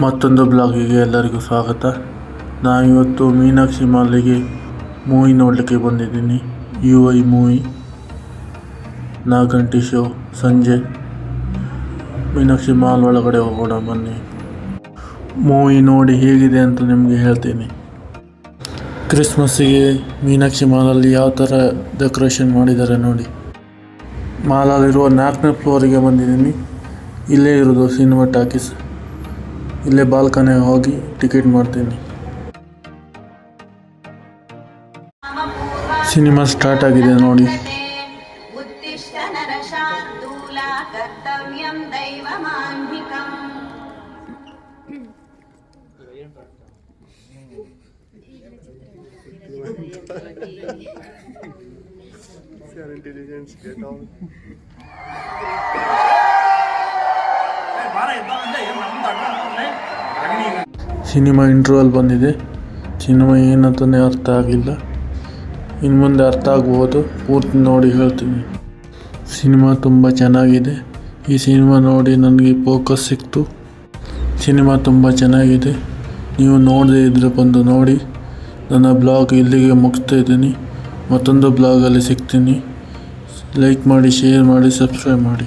ಮತ್ತೊಂದು ಬ್ಲಾಗಿಗೆ ಎಲ್ಲರಿಗೂ ಸ್ವಾಗತ. ನಾನಿವತ್ತು ಮೀನಾಕ್ಷಿ ಮಾಲಿಗೆ ಮೂವಿ ನೋಡಲಿಕ್ಕೆ ಬಂದಿದ್ದೀನಿ. U I movie. ನಾಲ್ಕು ಗಂಟೆ ಶೋ. ಸಂಜೆ. ಮೀನಾಕ್ಷಿ ಮಾಲ್ ಒಳಗಡೆ ಹೋಗೋಣ, ಬನ್ನಿ. ಮೂವಿ ನೋಡಿ ಹೇಗಿದೆ ಅಂತ ನಿಮಗೆ ಹೇಳ್ತೀನಿ. ಕ್ರಿಸ್ಮಸ್ಸಿಗೆ ಮೀನಾಕ್ಷಿ ಮಾಲಲ್ಲಿ ಯಾವ ಥರ ಡೆಕೋರೇಷನ್ ಮಾಡಿದ್ದಾರೆ ನೋಡಿ. ಮಾಲಲ್ಲಿರುವ ನಾಲ್ಕನೇ ಫ್ಲೋರಿಗೆ ಬಂದಿದ್ದೀನಿ. ಇಲ್ಲೇ ಇರೋದು ಸಿನಿಮಾ ಟಾಕೀಸ್. इले बालकने होगी टिकेट मार्तनी सिनेमा स्टार्ट आगे नोड़ी। ಸಿನಿಮಾ ಇಂಟ್ರೋವಲ್ ಬಂದಿದೆ. ಸಿನಿಮಾ ಏನಂತಲೇ ಅರ್ಥ ಆಗಿಲ್ಲ. ಇನ್ನು ಮುಂದೆ ಅರ್ಥ ಆಗ್ಬೋದು. ಪೂರ್ತಿ ನೋಡಿ ಹೇಳ್ತೀನಿ. ಸಿನಿಮಾ ತುಂಬ ಚೆನ್ನಾಗಿದೆ. ಈ ಸಿನಿಮಾ ನೋಡಿ ನನಗೆ ಫೋಕಸ್ ಸಿಕ್ತು. ಸಿನಿಮಾ ತುಂಬ ಚೆನ್ನಾಗಿದೆ. ನೀವು ನೋಡದೇ ಇದ್ದರೆ ಬಂದು ನೋಡಿ. ನನ್ನ ಬ್ಲಾಗ್ ಇಲ್ಲಿಗೆ ಮುಗಿಸ್ತಾ ಇದ್ದೀನಿ. ಮತ್ತೊಂದು ಬ್ಲಾಗಲ್ಲಿ ಸಿಗ್ತೀನಿ. ಲೈಕ್ ಮಾಡಿ ಶೇರ್ ಮಾಡಿ ಸಬ್ಸ್ಕ್ರೈಬ್ ಮಾಡಿ.